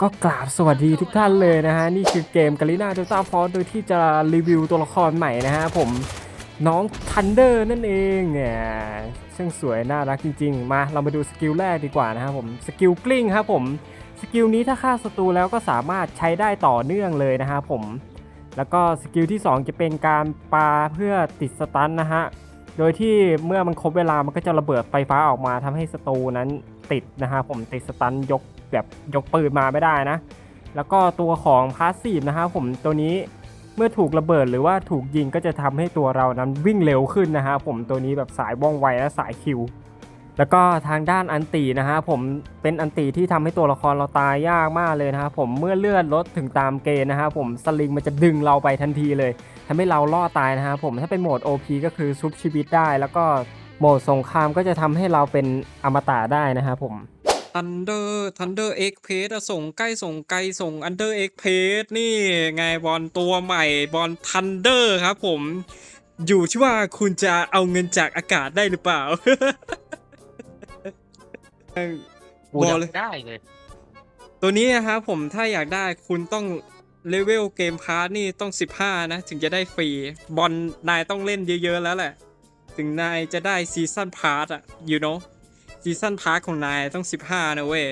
ก็กราบสวัสดีทุกท่านเลยนะฮะ นี่คือเกมกาลิน่าเดลต้าฟอร์โดยที่จะรีวิวตัวละครใหม่นะฮะ ผมน้องทันเดอร์นั่นเองเนี่ยช่างสวยน่ารักจริง ๆ มาเรามาดูสกิลแรกดีกว่านะครับผมสกิลกลิ้งครับผมสกิลนี้ถ้าฆ่าศัตรูแล้วก็สามารถใช้ได้ต่อเนื่องเลยนะฮะผมแล้วก็สกิลที่ 2 จะเป็นการปาเพื่อติดสตันนะฮะโดยที่เมื่อมันครบเวลามันก็จะระเบิดไฟฟ้าออกมาทำให้ศัตรูนั้น ติดนะฮะผมติดสตันยกแบบยกปืนมาไม่ได้นะ แล้วก็ตัวของพาสซีฟนะฮะผมตัวนี้เมื่อถูกระเบิดหรือว่าถูกยิงก็จะทำให้ตัวเรานั้นวิ่งเร็วขึ้นนะฮะผมตัวนี้แบบสายว่องไวและสายคิว แล้วก็ทางด้านอันตีนะฮะผมเป็นอันตีที่ทำให้ตัวละครเราตายยากมากเลยนะครับผมเมื่อเลือดลดถึงตามเกณฑ์นะฮะผมสลิงมันจะดึงเราไปทันทีเลยทำให้เราล่อตายนะฮะผมถ้าเป็นโหมด OP ก็คือชุบชีวิตได้ แล้วก็ โหมดสงครามก็จะทำให้เราเป็นอมตะได้นะฮะผมทันเดอร์ทันเดอร์เอ็กเพสส่งใกล้ส่งไกลส่งอันเดอร์เอ็กเพสนี่ไงบอลตัวใหม่บอลทันเดอร์ครับผม อยู่ที่ว่าคุณจะเอาเงินจากอากาศได้หรือเปล่ากูบออกยากเลยได้เลย ตัวนี้นะครับผมถ้าอยากได้คุณต้องเลเวลเกมพาร์ทนี่ต้อง 15 นะ ถึงจะได้ฟรี บอลนายต้องเล่นเยอะ ๆ แล้วแหละ ถึงนายจะได้ซีซั o นพาร์ทอะ you know ซีซั o นพาร์ทของนายต้อง 15 นะเว้ย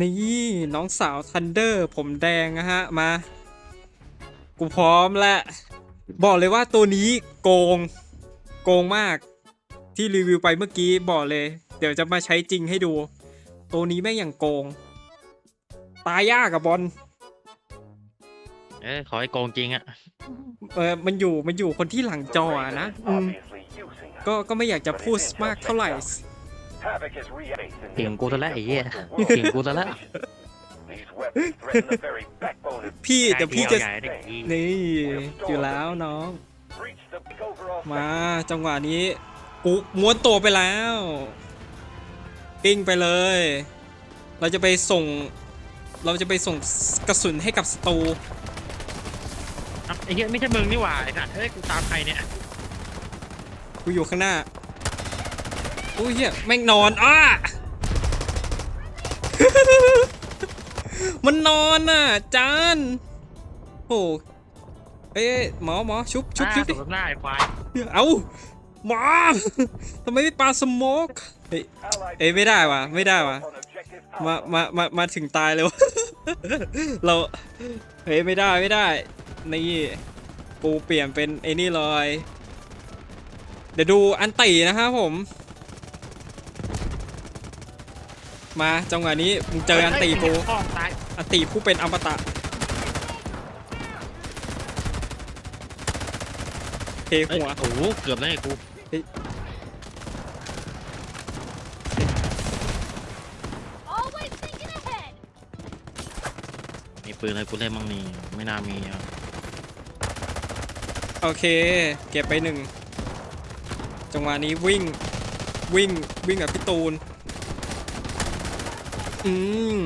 นี่น้องสาวทันเดอร์ผมแดงนะฮะ มา กูพร้อมแล้ว บอกเลยว่าตัวนี้โกง โกงมาก ที่รีวิวไปเมื่อกี้บอกเลย เดี๋ยวจะมาใช้จริงให้ดู ตัวนี้แม่งอย่างโกง ตายยากอะบอลเอ้ยขอให้โกงจริงอะ เออมันอยู่ มันอยู่คนที่หลังจออะนะอืม ก็ก็ไม่อยากจะพูดมากเท่าไหร่เก่งกูซะแล้วไอ้เหี้ยเก่งกูซะแล้วพี่เดี๋ยวพี่จะใหญ่ได้กี่นี่อยู่แล้วน้อง มาจังหวะนี้กูม้วนตัวไปแล้วปิ้งไปเลย เราจะไปส่ง เราจะไปส่งกระสุนให้กับศัตรูอะไอ้เหี้ยไม่ใช่มึงนี่หว่าไอ้สัตว์เฮ้ยกูตามใครเนี่ย กูอยู่ข้างหน้าอุ้ยเฮียแม่งนอนอ้ามันนอนน่ะจานโอ้เอ้ยเอ้ยหมอหมอชุบชุบอ่าชุบตดิกหน้าไอ้ควายเอาหมอทำไมไม่ปาสโมกเฮ้ยเอ้ยไม่ได้ว่ะไม่ได้ว่ะมามามามาถึงตายเลยวะเราเฮ้ยไม่ได้ไม่ได้นี่ปูเปลี่ยนเป็นไอ้นี่เลย เดี๋ยวดูอันตีนะครับผม มาจังหวะนี้มึงเจออันตีกูพ่อตายอันตีผู้เป็นอมตะเทเอ้ยหัวโอ้โหเกือบแล้วไอ้กู Always thinking ahead. มีปืนอะไรกูเล่นมั่งนี่ไม่น่ามีอะโอเค เก็บไปหนึ่ง จังหวะนี้วิ่งวิ่งวิ่งกับพี่ตูน อืม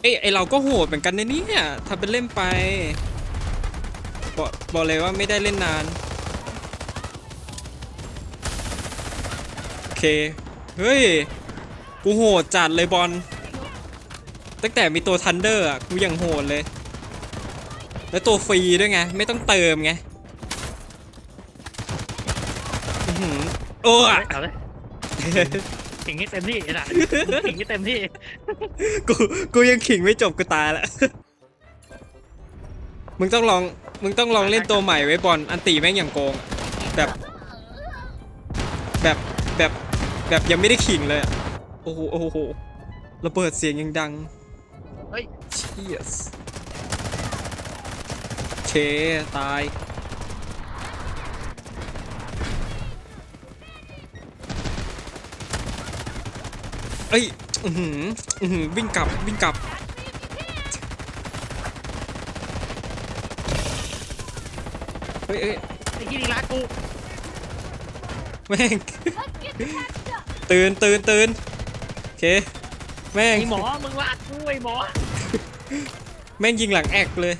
เอ้ไอเราก็โหดเหมือนกันนะเนี่ยทำเป็นเล่นไป บอกบอกเลยว่าไม่ได้เล่นนาน โอเค เฮ้ย กูโหดจัดเลยบอล ตั้งแต่มีตัวทันเดอร์อะ กูยังโหดเลย แล้วตัวฟรีด้วยไง ไม่ต้องเติมไง อื้อหื อโอ้เอาอะเลยเก่งให้เต็มที่ไอ้สัตว์เก่งให้เต็มที่กูกูยังขิงไม่จบกูตายแล้วมึงต้องลองมึงต้องลองเล่นตัวใหม่ไว้บอลอันตีแม่งอย่างโกงอะแบบแบบแบบแบบยังไม่ได้ขิงเลยอะโอ้โหโอ้โหระเบิดเสียงยังดังเฮ้ยเชียสเคตาย เอ้ยอือหืออือหือวิ่งกลับวิ่งกลับ เฮ้ยเอ้ยไอ้ที่นี่รักกูแม่ง Let's get patched up. ตื่นตื่นตื่นโอเค แม่ง ไอ้หมอมึงรักกูไอ้หมอแม่งยิงหลังแอกเลย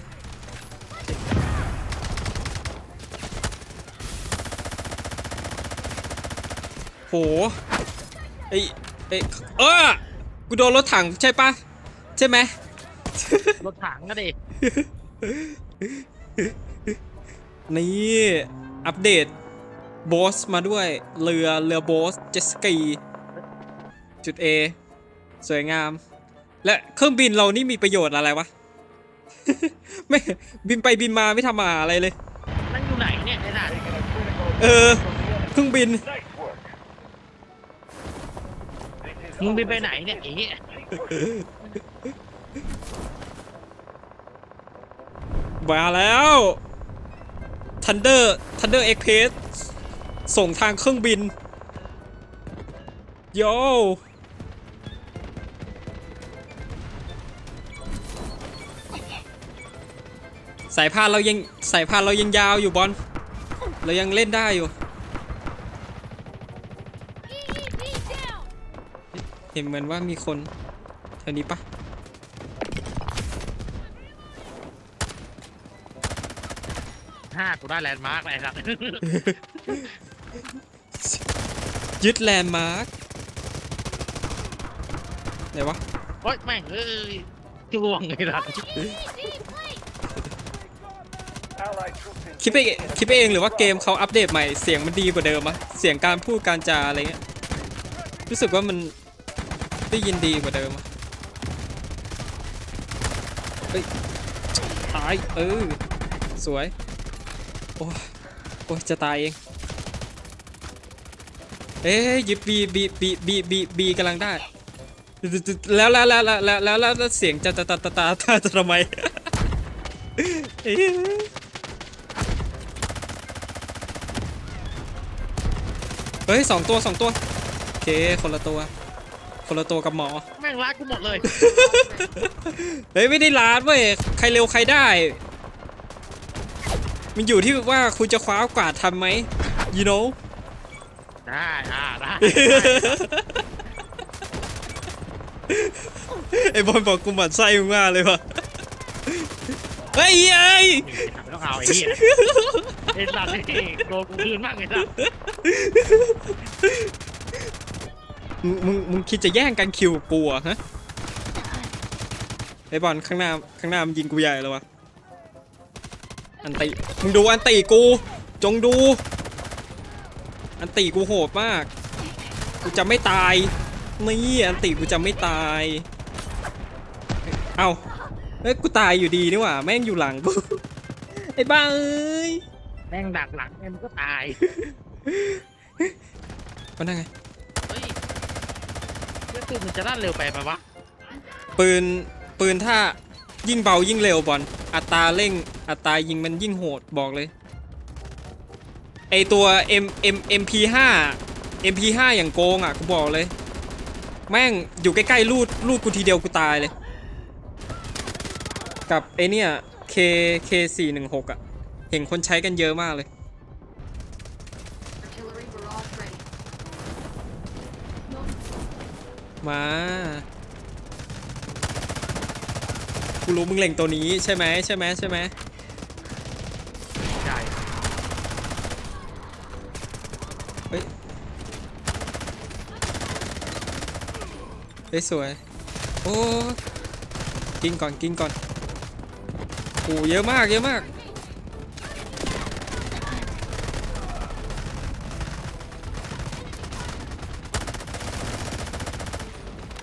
โหไอ้ ไอ้เออกูโดนรถถังใช่ปะใช่ไหม รถถังก็ดินี่อัปเดตโบสมาด้วยเรือเรือโบสเจตสกี จุด A สวยงาม และเครื่องบินเรานี่มีประโยชน์อะไรวะ ไม่บินไปบินมาไม่ทำอะไรเลยนั่นอยู่ไหนเนี่ยไอ้สัตว์เออเครื่องบิน มึงบินไปไหนเนี่ยไอ้เหี้ยมาแล้ว Thunder Thunder Express ส่งทางเครื่องบิน โยสายพานเรายังสายพานเรายังยาวอยู่บอลเรายังเล่นได้อยู่ เห็นเหมือนว่ามีคนแถวนี้ปะห้ากูได้แลนด์มาร์กไอ้สัตว์ยึดแลนด์มาร์คไหนวะ โอ๊ยแม่งเอ้ยจ้วงไอ้สัตว์ EED plate. คิดไปคิดไปเองหรือว่าเกมเขาอัปเดตใหม่เสียงมันดีกว่าเดิมอะเสียงการพูดการจาอะไรเงี้ยรู้สึกว่ามัน ได้ยินดีกว่าเดิมเฮ้ยตายเออสวย โอ้โอ้จะตายเอง เอ้ยยิบบีบีบีบีบีบีกำลังได้ แล้วแล้วแล้วแล้วแล้วแล้วแล้วเสียงจะตาตาตาตาตาทำไมเอ้ยเฮ้ยสองตัวสองตัว โอเค คนละตัว คนละตัวกับหมอ แม่งรักกูหมดเลย เฮ้ยไม่ได้ลาดเว้ยใครเร็วใครได้ มันอยู่ที่ว่าคุณจะคว้าโอกาสทันไหม you know ได้อ่าได้ไอ้บอลบอกกูหมั่นไส้มึงมากเลยว่ะเฮ้ยเอ้ยไม่ต้องเอาไอ้เหี้ยไอ้สัตว์นี่โดนกูคืนมากไอ้สัตว์ มึงมึงมึงคิดจะแย่งกันคิวกับกูเหรอะฮะไอ้บอลข้างหน้าข้างหน้ามันยิงกูใหญ่เลยวะอันติมึงดูอันติกู จงดู อันติกูโหดมาก กูจะไม่ตายนี่อันติกูจะไม่ตาย เอ้าเอ้ยกูตายอยู่ดีนี่หว่าแม่งอยู่หลังกูไอ้บ้าเอ้ยแม่งดักหลังไอ้มันก็ตายมันนั่งไงเฮ้ย เพื่อนคือมันจะลั่นเร็วไปปะวะปืนปืนถ้ายิ่งเบายิ่งเร็วบอลอัตราเร่งอัตรายิงมันยิ่งโหดบอกเลยไอตัว M M MP5 MP5 อย่างโกงอะกูบอกเลย แม่งอยู่ใกล้ๆลูดลูดกูทีเดียวกูตายเลย กับไอเนี่ย K K416 อะ เห็นคนใช้กันเยอะมากเลย Artillery barrage ready. มากูรู้มึงเล็งตัวนี้ใช่ไหมใช่ไหมใช่ไหมใช่เฮ้ยเฮ้ยสวย โอ้ กินก่อนกินก่อนโอ้เยอะมากเยอะมาก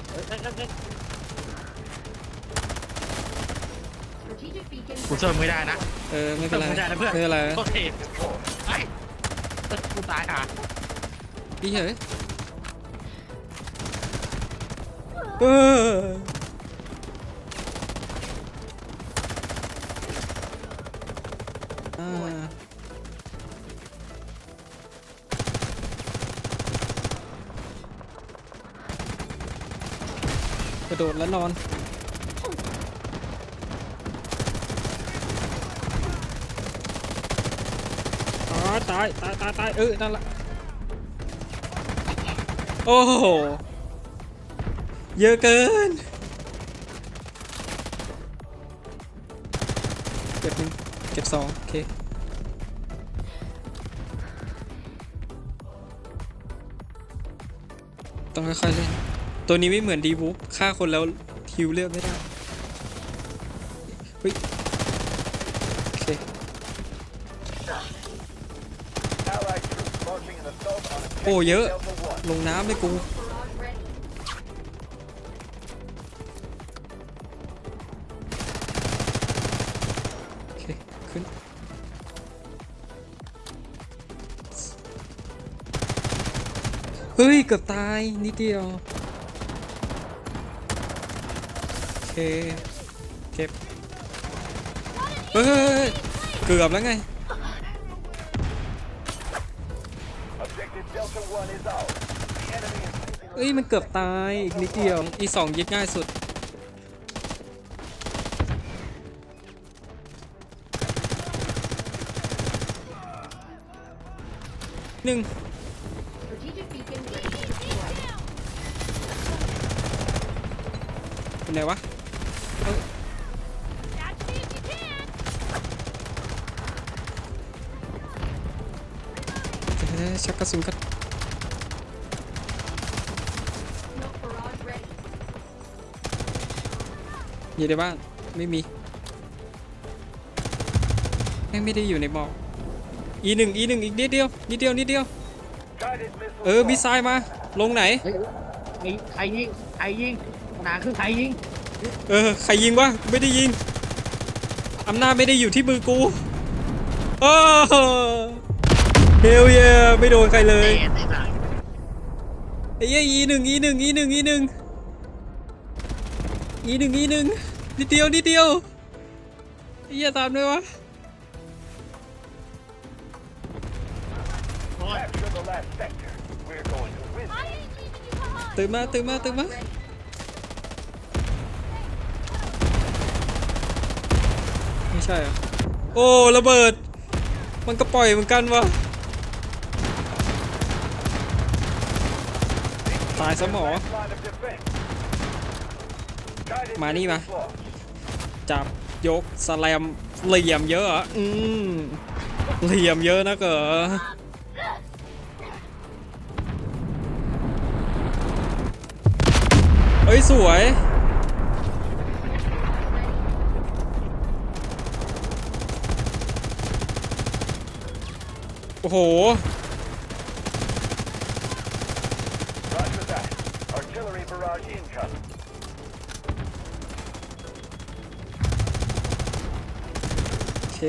เฮ้ยเฮ้ยเฮ้ยเฮ้ย Strategic beacon. กูช่วยมึงไม่ได้นะเออไม่เป็นไรไม่ได้นะเพื่อนไม่เป็นไรโอเคไอ้กูตายห่าพี่เฮ้ยเอออ่า ระโดดแล้วนอนอ๋อตายตายตายตายเออนั่นละโอ้โห เยอะเกินเก็บหนึ่งเก็บสองโอเคต้องค่อยๆเล่น ตัวนี้ไม่เหมือนดีวูฟฆ่าคนแล้วทิวเลือกไม่ได้เฮ้ยโอเค Allied troops marching in assault on Oh, objective yeah. Delta 1. ลงน้ำเลยกูโอเคขึ้นเฮ้ย เกือบตาย นิดเดียว โอ เคเก็บเฮ้ยเกือบแล้วไงเอ้ยมันเกือบตายอีกนิดเดียวอีสองยึดง่ายสุดหนึ่งเป็นไงวะ ชักกระสุนกัน Smoke barrage ready. อยู่ในบ้านไม่มีแม่งไม่ได้อยู่ในหมอกอีหนึ่งอีหนึ่งอีกนิดเดียวนิดเดียวนิดเดียว guided missiles. เออมีทรายมาลงไหนเฮ้ยใครใครยิงใครยิงปัญหาคือใครยิงเออใครยิงวะไม่ได้ยิงอำนาจไม่ได้อยู่ที่มือกูโอ้ เฮลเยไม่โดนใครเลยเอ็ดไอ้สัสไอ้เหี้ยอีหนึ่งอีหนึ่งอีหนึ่งอีหนึ่งอีหนึ่งอีหนึ่งนิดเดียวนิดเดียวไอ้เหี้ยตามด้วยวะโอ้ย Capture the last sector. We're going to win. I ain't leaving you behind. ตื่นมาตื่นมาตื่นมา Ready. ไม่ใช่เหรอโอ้ระเบิด มันก็ปล่อยเหมือนกันวะ ตายซะหมอ มานี่มา จับยกสแลมเหลี่ยมเยอะเหรออืมเหลี่ยมเยอะนะเก๋อเฮ้ย สวย โอ้โห Artillery barrage incoming. โอเค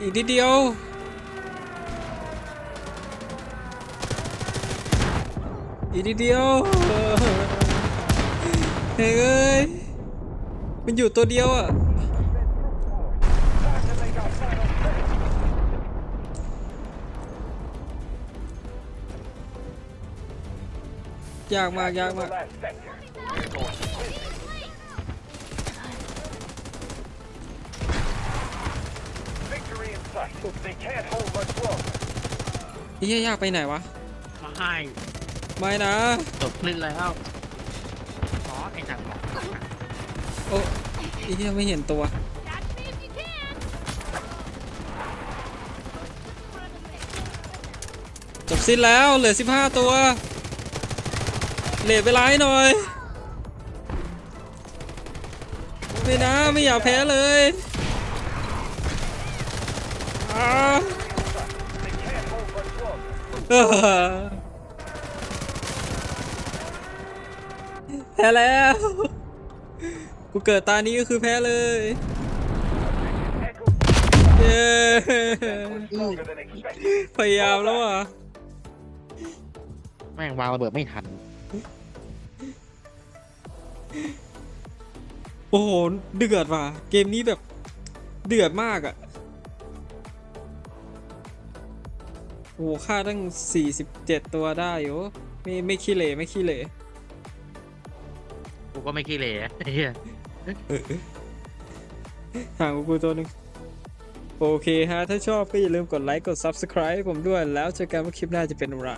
อีกนิดเดียว อีกนิดเดียวเฮ้ยเอ้ยมันอยู่ตัวเดียวอะ ยากมากยาก The มาก last sector. We're going to win. Victory in sight. They can't hold much longer. เฮียยากไปไหนวะมาให้ไม่นะจบคลื่นแล้วอ๋อไอ้หนักบอกโอ้เฮียไม่เห็นตัว Catch me if you can. จบสิ้นแล้วเหลือ 15 ตัว เลทเวลาให้หน่อย ไม่นะไม่อยากแพ้เลยแพ้แล้ว กูเกิดตานี้ก็คือแพ้เลย เย้พยายามแล้วอะ แม่งวางระเบิดไม่ทัน โอ้โห เดือดว่ะ เกมนี้แบบ เดือดมากอะ่ะ โอ้โหค่าตั้ง 47 ตัวได้อยู่ ไม่ไม่ขี้เหร่ไม่ขี้เหร่กูก็ไม่ขี้เหร่ไอ้เหี้ยห่างกว่ากูตัวหนึ่งโอเคฮะ ถ้าชอบก็อย่าลืมกดไลค์ กด Subscribe ให้ผมด้วยแล้วเจอกันว่าคลิปหน้าจะเป็นอะไร